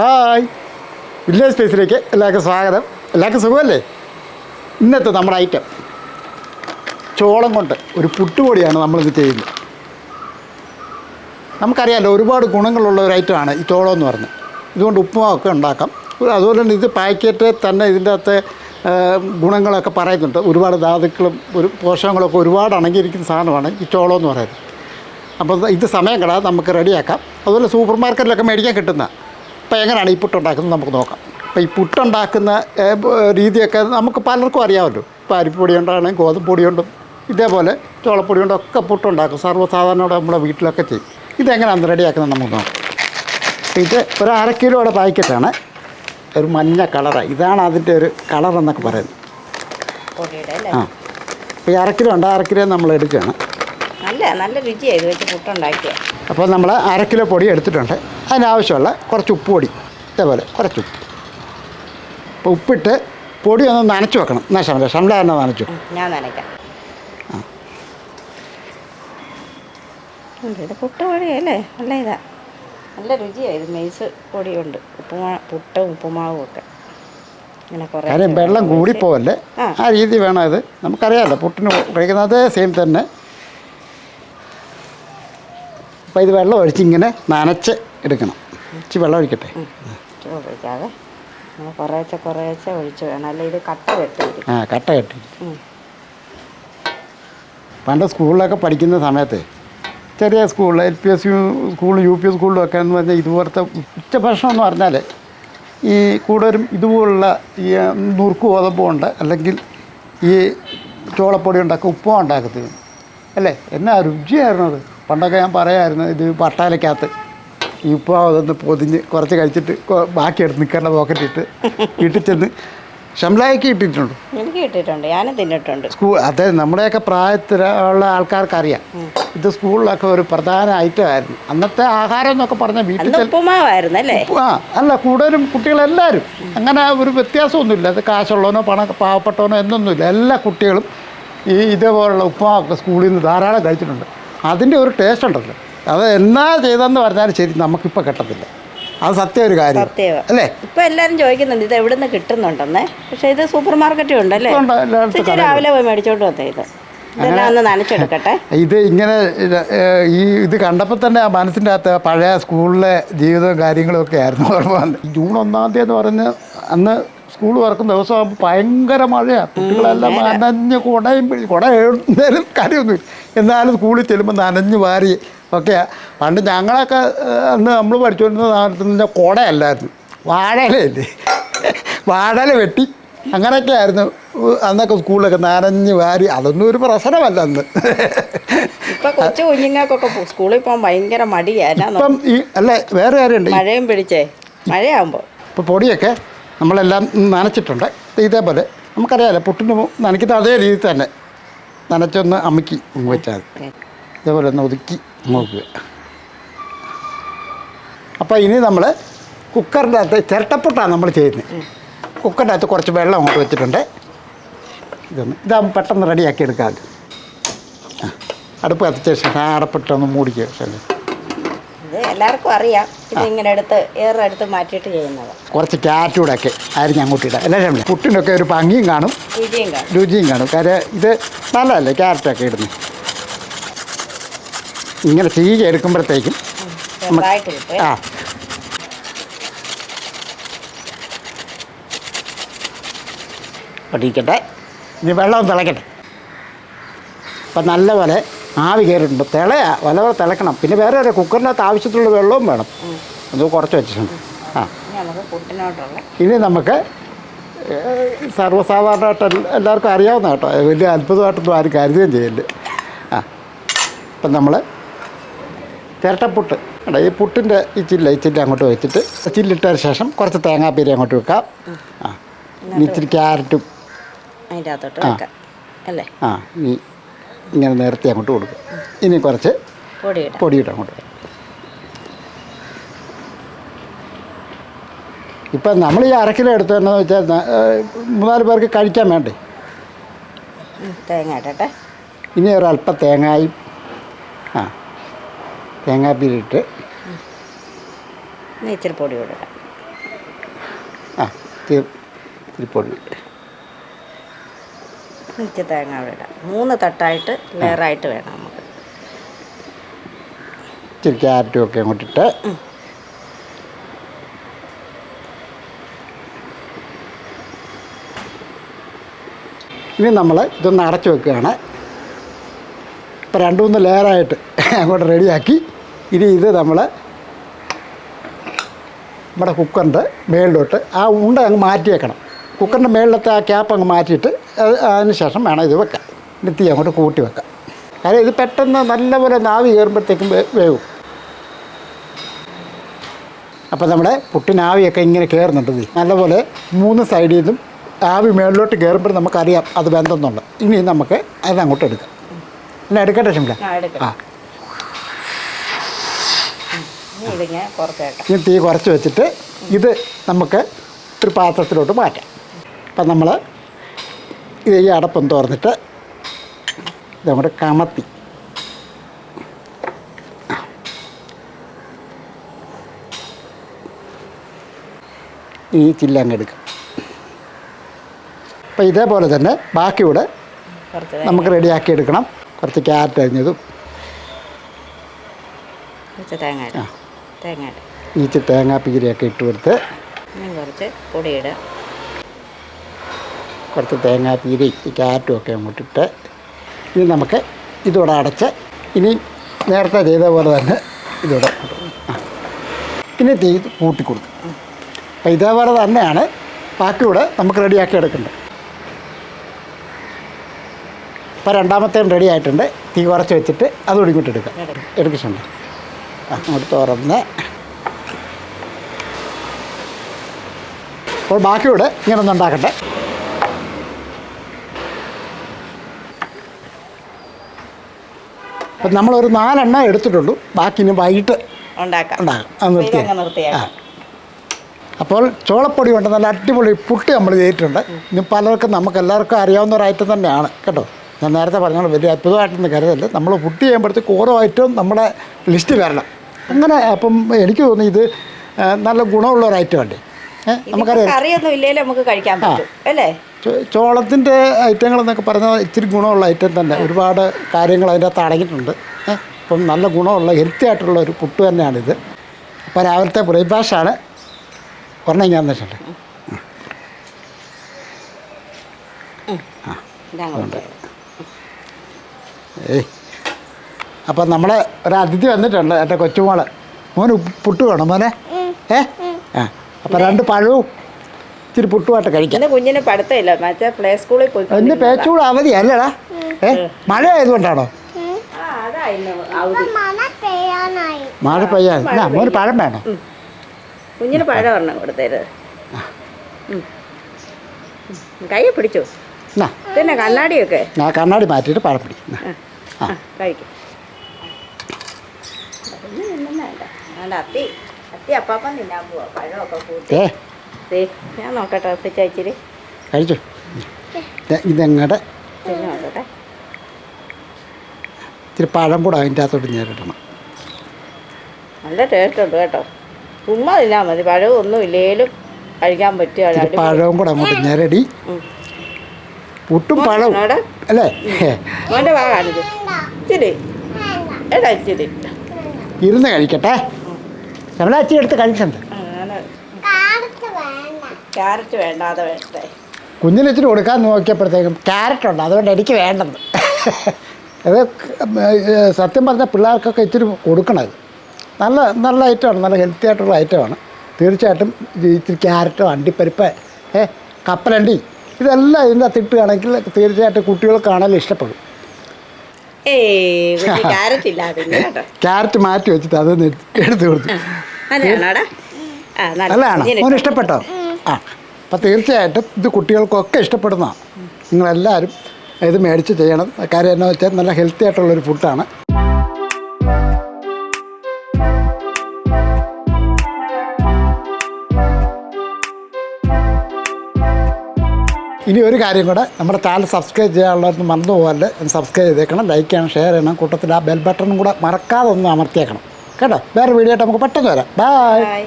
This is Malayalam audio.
ഹായ്. വില്ലേജ് സ്പേസിലേക്ക് എല്ലാവർക്കും സ്വാഗതം. എല്ലാവർക്കും സുഖമല്ലേ? ഇന്നത്തെ നമ്മുടെ ഐറ്റം ചോളം കൊണ്ട് ഒരു പുട്ടുപൊടിയാണ് നമ്മളിത് ചെയ്യുന്നത്. നമുക്കറിയാമല്ലോ ഒരുപാട് ഗുണങ്ങളുള്ള ഒരു ഐറ്റമാണ് ഈ ചോളം എന്ന് പറയുന്നത്. ഇതുകൊണ്ട് ഉപ്പുമാവൊക്കെ ഉണ്ടാക്കാം. അതുപോലെ തന്നെ ഇത് പാക്കറ്റ് തന്നെ ഇതിന്റെ അകത്തെ ഗുണങ്ങളൊക്കെ പറയുന്നുണ്ട്. ഒരുപാട് ധാതുക്കളും ഒരു പോഷകങ്ങളൊക്കെ ഒരുപാട് അണങ്ങിയിരിക്കുന്ന സാധനമാണ് ഈ ചോളം എന്ന് പറയുന്നത്. അപ്പോൾ ഇത് സമയം കിടാതെ നമുക്ക് റെഡിയാക്കാം അതുപോലെ സൂപ്പർ മാർക്കറ്റിലൊക്കെ മേടിക്കാൻ കിട്ടുന്ന അപ്പോൾ എങ്ങനെയാണ് ഈ പുട്ടുണ്ടാക്കുന്നത് നമുക്ക് നോക്കാം. അപ്പോൾ ഈ പുട്ടുണ്ടാക്കുന്ന രീതിയൊക്കെ നമുക്ക് പലർക്കും അറിയാമല്ലോ. ഇപ്പോൾ അരിപ്പൊടി കൊണ്ടാണെങ്കിൽ ഗോതമ്പ് പൊടി കൊണ്ടും ഇതേപോലെ ചോളപ്പൊടി കൊണ്ടും ഒക്കെ പുട്ടുണ്ടാക്കും. സർവസാധാരണ നമ്മുടെ വീട്ടിലൊക്കെ ചെയ്യും. ഇതെങ്ങനെയാണ് റെഡിയാക്കുന്നത് നമുക്ക് നോക്കാം. ഇത് ഒരു അര കിലോയുടെ പാക്കറ്റാണ്. ഒരു മഞ്ഞ കളറാണ് ഇതാണ് അതിന്റെ ഒരു കളർ എന്നൊക്കെ പറയുന്നത്. ആ. ഈ അര കിലോ ഉണ്ട്. അര കിലോ നമ്മൾ എടുക്കുകയാണ്. നല്ല നല്ല രുചിയാണ് ഇത് വെച്ച് പുട്ടുണ്ടാക്കിയ. അപ്പോൾ നമ്മൾ അര കിലോ പൊടി എടുത്തിട്ടുണ്ട്. അതിനാവശ്യമുള്ള കുറച്ച് ഉപ്പ് പൊടി ഇതേപോലെ കുറച്ച് ഉപ്പ്. അപ്പോൾ ഉപ്പിട്ട് പൊടി ഒന്ന് നനച്ച് വെക്കണം. എന്നാ ശമല ശമല തന്നെ നനച്ചു. ഞാൻ നനയ്ക്കാം. ഇത് പുട്ട് പൊടിയല്ലേ? നല്ല ഇതാ. നല്ല രുചിയാണ് ഇത് മെയ്സ് പൊടിയുണ്ട്. ഉപ്പുമാ പുട്ടും ഉപ്പുമാവും ഒക്കെ. കാര്യം വെള്ളം കൂടിപ്പോവല്ലേ. ആ. രീതി വേണം ഇത്. നമുക്കറിയാമല്ലോ പുട്ടിന് കഴിക്കുന്നത് സെയിം തന്നെ. അപ്പോൾ ഇത് വെള്ളം ഒഴിച്ച് ഇങ്ങനെ നനച്ച് എടുക്കണം. ഇച്ചിരി വെള്ളം ഒഴിക്കട്ടെ? ഒഴിക്കാതെ കുറേശ്ശെ കുറേശ്ശെ ഒഴിച്ച് വേണം. അല്ലെ ഇത് കട്ട കെട്ടി ആ കട്ട കെട്ടി പണ്ട് സ്കൂളിലൊക്കെ പഠിക്കുന്ന സമയത്ത് ചെറിയ സ്കൂളിൽ എൽ പി എസ് യു സ്കൂളും യു പി സ്കൂളിലും ഒക്കെ എന്ന് പറഞ്ഞാൽ ഇതുപോലത്തെ ഉച്ചഭക്ഷണം എന്ന് പറഞ്ഞാൽ ഈ കൂടുതലും ഇതുപോലുള്ള ഈ നുറുക്ക് ഗോതമ്പ് കൊണ്ട് അല്ലെങ്കിൽ ഈ ചോളപ്പൊടി ഉണ്ടാക്കുക ഉപ്പും ഉണ്ടാക്കത്തില്ല? അല്ലേ? എന്നാ രുചിയായിരുന്നു അത്. പണ്ടൊക്കെ ഞാൻ പറയായിരുന്നു ഇത് പട്ടാലക്കകത്ത്. ഇപ്പോൾ അതൊന്ന് പൊതിഞ്ഞ് കുറച്ച് കഴിച്ചിട്ട് ബാക്കിയെടുത്ത് ബാക്കി എടുത്ത് നിൽക്കേണ്ട പോക്കറ്റിട്ട് വീട്ടിൽ ചെന്ന് ഷംലായ്ക്ക് ഇട്ടിട്ടുണ്ട് എനിക്ക് ഇട്ടിട്ടുണ്ട് ഞാനും തിന്നിട്ടുണ്ട്. സ്കൂൾ അതെ നമ്മുടെയൊക്കെ പ്രായത്തിലുള്ള ആൾക്കാർക്കറിയാം. ഇത് സ്കൂളിലൊക്കെ ഒരു പ്രധാന ഐറ്റം ആയിരുന്നു. അന്നത്തെ ആഹാരം എന്നൊക്കെ പറഞ്ഞ വീട്ടിൽ ഉപ്പുമാവായിരുന്നു അല്ലേ ആ അല്ല കൂടുതലും കുട്ടികളെല്ലാവരും. അങ്ങനെ ഒരു വ്യത്യാസമൊന്നുമില്ല. അത് കാശുള്ളവനോ പണ പാവപ്പെട്ടവനോ എന്നൊന്നുമില്ല. എല്ലാ കുട്ടികളും ഈ ഇതേപോലുള്ള ഉപ്പുമാവൊക്കെ സ്കൂളിൽ നിന്ന് ധാരാളം കഴിച്ചിട്ടുണ്ട്. അതിന്റെ ഒരു ടേസ്റ്റ് ഉണ്ടല്ലോ. അത് എന്നാ ചെയ്തെന്ന് പറഞ്ഞാലും ശരി നമുക്കിപ്പോൾ കിട്ടത്തില്ല. അത് സത്യം ഒരു കാര്യം. അല്ലേ? ഇപ്പൊ എല്ലാരും ചോദിക്കുന്നുണ്ട് ഇത് എവിടെ നിന്ന് കിട്ടുന്നുണ്ടെന്നേ. പക്ഷെ ഇത് സൂപ്പർ മാർക്കറ്റും ഉണ്ടല്ലേ? രാവിലെ പോയി മേടിച്ചോണ്ട് വന്നേ ഇത്. നനച്ചെടുക്കട്ടെ. ഇത് ഇങ്ങനെ ഈ ഇത് കണ്ടപ്പോൾ തന്നെ ആ മനസ്സിന്റെ അകത്ത് പഴയ സ്കൂളിലെ ജീവിതവും കാര്യങ്ങളും ഒക്കെ ആയിരുന്നു ഓർമ്മ ജൂൺ ഒന്നാം തീയതി എന്ന് പറഞ്ഞ് അന്ന് സ്കൂൾ തുറക്കുന്ന ദിവസം ഭയങ്കര മഴയാണ് കുട്ടികളെല്ലാം നനഞ്ഞ് കുടയും കുട എഴുന്നേലും കാര്യമൊന്നുമില്ല എന്നാലും സ്കൂളിൽ ചെല്ലുമ്പോൾ നനഞ്ഞ് വാരി ഒക്കെയാ. പണ്ട് ഞങ്ങളൊക്കെ അന്ന് നമ്മൾ പഠിച്ചുകൊണ്ടിരുന്ന കാലത്ത് കുടയല്ലായിരുന്നു. വാഴയിലല്ലേ വാഴല വെട്ടി. അങ്ങനെയൊക്കെ ആയിരുന്നു. അന്നൊക്കെ സ്കൂളിലൊക്കെ നനഞ്ഞ് വാരി. അതൊന്നും ഒരു പ്രശ്നമല്ല അന്ന്. ഇപ്പൊ കൊച്ചു കുഞ്ഞുങ്ങൾക്കൊക്കെ സ്കൂളിൽ പോകാൻ ഭയങ്കര മടിയാണ് ഇപ്പം ഈ അല്ല വേറെ കാര്യമുണ്ട്. മഴയും പിടിച്ചേ. മഴയാകുമ്പോൾ ഇപ്പം പൊടിയൊക്കെ? നമ്മളെല്ലാം നനച്ചിട്ടുണ്ട്. ഇതേപോലെ നമുക്കറിയാമല്ലോ പുട്ടിന് നനയ്ക്കുന്ന അതേ രീതിയിൽ തന്നെ നനച്ചൊന്ന് അമുക്കി വെച്ചാൽ ഇതേപോലെ ഒന്ന് ഒതുക്കി നോക്കുക അപ്പോൾ ഇനി നമ്മൾ കുക്കറിന്റെ അകത്ത് ചിരട്ടപ്പുട്ടാണ് നമ്മൾ ചെയ്യുന്നത്. കുക്കറിന്റെ അകത്ത് കുറച്ച് വെള്ളം അങ്ങോട്ട് വെച്ചിട്ടുണ്ട്. ഇതൊന്ന് ഇതാകുമ്പോൾ പെട്ടെന്ന് റെഡിയാക്കി എടുക്കാം. അടുപ്പ് കത്തിച്ച ശേഷം അടപ്പിട്ടൊന്ന് മൂടിക്കുക ശരി. ഇത് എല്ലാവർക്കും അറിയാം. ഇത് ഇങ്ങനെ എടുത്ത് ഏറെടുത്ത് മാറ്റിയിട്ട് ചെയ്യുന്നത്. കുറച്ച് ഒക്കെ ആയിരിക്കും അങ്ങോട്ട് ഇടാം എല്ലാവരും? പുട്ടിനൊക്കെ ഒരു ഭംഗിയും കാണും. രുചിയും കാണും. രുചിയും കാണും. കാര്യം ഇത് നല്ലതല്ലേ ക്യാരറ്റൊക്കെ ഇടുന്നു? ഇങ്ങനെ ചീകി എടുക്കുമ്പോഴത്തേക്കും ആ. പഠിക്കട്ടെ ഇനി വെള്ളം തിളക്കട്ടെ. അപ്പം നല്ലപോലെ ആവി കയറിയിട്ടുണ്ട്. തിളയാ. വലപോലെ തിളക്കണം. പിന്നെ വേറെ ഒരു കുക്കറിനകത്ത് ആവശ്യത്തിലുള്ള വെള്ളവും വേണം. അത് കുറച്ച് വെച്ചിട്ടുണ്ട്. ആ. ഇനി നമുക്ക് സർവസാധാരണമായിട്ട് എല്ലാവർക്കും അറിയാവുന്ന കേട്ടോ. വലിയ അത്ഭുതമായിട്ടൊന്നും ആരും കരുതുകയും ചെയ്യൽ ആ. അപ്പം നമ്മൾ ചിരട്ടപ്പുട്ട്. അട ഈ പുട്ടിന്റെ ഈ ചില്ല ഈ ചില്ല അങ്ങോട്ട് വെച്ചിട്ട് ചില്ലിട്ടതിന് ശേഷം കുറച്ച് തേങ്ങാപ്പീരി അങ്ങോട്ട് വെക്കാം. ആ. ഇനി ഇച്ചിരി ക്യാരറ്റും. അതിന്റെ അകത്തോട്ട് ആ. അല്ലേ? ആ. ഇനി ഇങ്ങനെ നേരത്തെ അങ്ങോട്ട് കൊടുക്കും. ഇനി കുറച്ച് പൊടിയിടാം. പൊടിയിട്ട് അങ്ങോട്ട് ഇപ്പം നമ്മൾ ഈ അരക്കിലോ എടുത്തു തന്നെ വെച്ചാൽ മൂന്നാൽ പേർക്ക് കഴിക്കാൻ വേണ്ടേ? തേങ്ങ ഇടട്ടെ. ഇനി ഒരല്പം തേങ്ങായും ആ തേങ്ങാപ്പീരിട്ട് ഇച്ചിരി പൊടി ഇടട്ടെ ആ ഇത്തിരി പൊടി പൊടി ഇച്ചിരി തേങ്ങ അവിടെ ഇടാം. മൂന്ന് തട്ടായിട്ട് ലെയറായിട്ട് വേണം നമുക്ക്. ഇച്ചിരി ക്യാരറ്റും ഒക്കെ അങ്ങോട്ടിട്ട് ഇനി നമ്മൾ ഇതൊന്ന് അടച്ചു വെക്കുകയാണ്. ഇപ്പം രണ്ട് മൂന്ന് ലെയറായിട്ട് അങ്ങോട്ട് റെഡിയാക്കി. ഇനി ഇത് നമ്മൾ നമ്മുടെ കുക്കറിന്റെ മേളിലോട്ട് ആ ഉണ്ട അങ്ങ് മാറ്റിയേക്കണം. കുക്കറിന്റെ മേളിലത്തെ ആ ക്യാപ്പ് അങ്ങ് മാറ്റിയിട്ട് അതിന് ശേഷം വേണം ഇത് വെക്കാം നെത്തി തീ അങ്ങോട്ട് കൂട്ടി വെക്കാം. കാരണം ഇത് പെട്ടെന്ന് നല്ലപോലെ നാവി കയറുമ്പോഴത്തേക്കും വേവും. അപ്പോൾ നമ്മുടെ പുട്ടിനാവിയൊക്കെ ഇങ്ങനെ കയറുന്നുണ്ട് നല്ലപോലെ മൂന്ന് സൈഡിൽ നിന്നും ആവി മേളിലോട്ട് കയറുമ്പോൾ നമുക്കറിയാം അത് വെന്തെന്നുള്ളത്. ഇനി നമുക്ക് അതങ്ങോട്ട് എടുക്കാം. പിന്നെ എടുക്കട്ടെ ഷിംല ആ ഇനി തീ കുറച്ച് വെച്ചിട്ട് ഇത് നമുക്ക് ഒരു പാത്രത്തിലോട്ട് മാറ്റാം. അപ്പം നമ്മൾ ഇത് ഈ അടപ്പം തുറന്നിട്ട് നമ്മുടെ കമത്തി. ഈ ചില്ലങ്ങ് എടുക്കും. അപ്പം ഇതേപോലെ തന്നെ ബാക്കിയൂടെ നമുക്ക് റെഡിയാക്കി എടുക്കണം. കുറച്ച് ക്യാരറ്റ് അരിഞ്ഞതും. കുറച്ച് തേങ്ങ തേങ്ങാപ്പീരയൊക്കെ ഇട്ട് കൊടുത്ത് കുറച്ച് പൊടിയിടുക. കുറച്ച് തേങ്ങാപ്പീരയും ഈ ഒക്കെ അങ്ങോട്ടിട്ട് ഇനി നമുക്ക് ഇതോടെ അടച്ച് ഇനി നേരത്തെ ചെയ്ത പോലെ തന്നെ ഇതോടെ പിന്നെ തീ കൂട്ടി കൊടുക്കും. അപ്പം ഇതേപോലെ തന്നെയാണ് ബാക്കിയൂടെ നമുക്ക് റെഡിയാക്കി എടുക്കേണ്ടത്. അപ്പോൾ രണ്ടാമത്തേം റെഡി ആയിട്ടുണ്ട്. തീ കുറച്ച് വെച്ചിട്ട് അതുകൂടി ഇങ്ങോട്ട് എടുക്കാം. എടുക്കുന്നുണ്ട് അങ്ങോട്ട് തുറന്ന്. അപ്പോൾ ബാക്കിയോട് ഇങ്ങനെ ഒന്ന് ഉണ്ടാക്കട്ടെ അപ്പം നമ്മളൊരു നാലെണ്ണം എടുത്തിട്ടുള്ളൂ. ബാക്കി ഇനി വൈകിട്ട് ഉണ്ടാക്കാം. ഉണ്ടാകും അത് നിർത്തി ഇതങ്ങ് അപ്പോൾ ചോളപ്പൊടി കൊണ്ട് നല്ല അടിപൊളി പുട്ട് നമ്മൾ ചെയ്തിട്ടുണ്ട്. ഇനി പലർക്കും നമുക്ക് എല്ലാവർക്കും അറിയാവുന്ന ഒരു ഐറ്റം തന്നെയാണ്. കേട്ടോ? ഞാൻ നേരത്തെ പറഞ്ഞോളൂ വലിയ അത്ഭുതമായിട്ടൊന്നും കരുതല്ല നമ്മൾ പുട്ട് ചെയ്യുമ്പോഴത്തേക്ക് ഓരോ ഐറ്റവും നമ്മുടെ ലിസ്റ്റ് വരണം. അങ്ങനെ അപ്പം എനിക്ക് തോന്നി ഇത് നല്ല ഗുണമുള്ള ഒരു ഐറ്റം ഉണ്ട് നമുക്കറിയാം. കറിയൊന്നും നമുക്ക് കഴിക്കാൻ പറ്റും. അല്ലേ? ചോളത്തിന്റെ ഐറ്റങ്ങൾ എന്നൊക്കെ പറഞ്ഞാൽ ഇത്തിരി ഗുണമുള്ള ഐറ്റം തന്നെ. ഒരുപാട് കാര്യങ്ങൾ അതിന്റെ അകത്ത് അടങ്ങിയിട്ടുണ്ട്. അപ്പം നല്ല ഗുണമുള്ള ഹെൽത്തി ആയിട്ടുള്ള ഒരു പുട്ട് തന്നെയാണിത്. അപ്പോൾ രാവിലത്തെ ബ്രേക്ക്ഫാസ്റ്റാണ്. ഒരെണ്ണം ഞാൻ വെച്ചിട്ടുണ്ട് ഏയ്. അപ്പം നമ്മളെ ഒരതിഥി വന്നിട്ടുണ്ട് എന്റെ കൊച്ചുമോളെ. മോന് പുട്ട് വേണം മോനെ. ഏ? ആ അപ്പം രണ്ട് പഴവും ഇച്ചിരി പുട്ടുമായിട്ട് കഴിക്കാം. ഇന്ന് കുഞ്ഞിന് പഠിത്തമില്ല. മറ്റേ പ്ലേ സ്കൂളിൽ പോയി ഇന്ന് പേച്ചൂടെ അവധിയല്ലേടാ ഏ? മഴ ആയതുകൊണ്ടാണോ അവധി. മഴ പെയ്യാൻ. മോന് പഴം വേണം? കുഞ്ഞിന് പഴം ഒരെണ്ണം കൊടുത്തേര്. കൈ പിടിച്ചു? പിന്നെ കണ്ണാടിയൊക്കെ? ഞാൻ കണ്ണാടി മാറ്റിയിട്ട് പഴം പിടിക്കും. ആ. കഴിക്കും. അത്തി. അത്തി അപ്പാപ്പം തിന്നാൻ പോവാ. പഴമൊക്കെ കൂട്ടി. ഞാൻ നോക്കട്ടെ ഒത്തിച്ച ഇച്ചിരി കഴിച്ചു? ഇതെങ്ങടെ? നോക്കട്ടെ. ഇച്ചിരി പഴം കൂടെ അതിന്റെ അകത്തോട്ട് നല്ല ടേസ്റ്റ് ഉണ്ട് കേട്ടോ. ചുമ്മാ ഇല്ലാ മതി. പഴവും ഒന്നും ഇല്ലേലും കഴിക്കാൻ പറ്റിയ ഒരു ഇച്ചിരി അടിപൊളി- പഴവും കൂടെ അങ്ങോട്ട് ഞെരടി ഉം. പുട്ടും പഴവും. അല്ലേ? മോന്റെ വാ കാണിച്ചു ഇച്ചിരി. ഏട്ടാ ഇച്ചിരി. ഇരുന്ന് കഴിക്കട്ടെ. നമ്മളെ അച്ചി എടുത്ത് കഴിച്ചിട്ടുണ്ട് ക്യാരറ്റ് വേണ്ടാതെ വേണ്ടേ. കുഞ്ഞിന് ഇച്ചിരി കൊടുക്കാൻ നോക്കിയപ്പോഴത്തേക്കും ക്യാരറ്റ് ഉണ്ട് അതുകൊണ്ട് എനിക്ക് വേണ്ടത്. അത് സത്യം പറഞ്ഞാൽ പിള്ളേർക്കൊക്കെ ഇച്ചിരി കൊടുക്കണത് നല്ല നല്ല ഐറ്റമാണ് നല്ല ഹെൽത്തി ആയിട്ടുള്ള ഐറ്റമാണ് തീർച്ചയായിട്ടും ഇച്ചിരി ക്യാരറ്റോ അണ്ടിപ്പരിപ്പ് ഏ കപ്പലണ്ടി ഇതെല്ലാം ഇതിന്റെ അകത്ത് ഇട്ടുകയാണെങ്കിൽ തീർച്ചയായിട്ടും കുട്ടികൾക്കാണെങ്കിലും ഇഷ്ടപ്പെടും. ക്യാരറ്റ് മാറ്റി വെച്ചിട്ട് അതൊന്ന് എടുത്തു കൊടുത്തു. നല്ലതാണോ? ഇഷ്ടപ്പെട്ടോ? ആ അപ്പോൾ തീർച്ചയായിട്ടും ഇത് കുട്ടികൾക്കൊക്കെ ഇഷ്ടപ്പെടുന്ന നിങ്ങളെല്ലാവരും ഇത് മേടിച്ച് ചെയ്യണം. കാര്യം എന്നാ വെച്ചാൽ നല്ല ഹെൽത്തി ആയിട്ടുള്ളൊരു ഫുഡാണ് ഇനി ഒരു കാര്യം കൂടെ നമ്മുടെ ചാനൽ സബ്സ്ക്രൈബ് ചെയ്യാനുള്ളവർക്ക് മറന്നു പോകാതെ സബ്സ്ക്രൈബ് ചെയ്തേക്കണം. ലൈക്ക് ചെയ്യണം ഷെയർ ചെയ്യണം. കൂട്ടത്തിൽ ആ ബെൽ ബട്ടണും കൂടെ മറക്കാതെ ഒന്ന് അമർത്തിയേക്കണം. കേട്ടോ? വേറെ വീഡിയോ ആയിട്ട് നമുക്ക് പെട്ടെന്ന് വരാം. Bye Bye.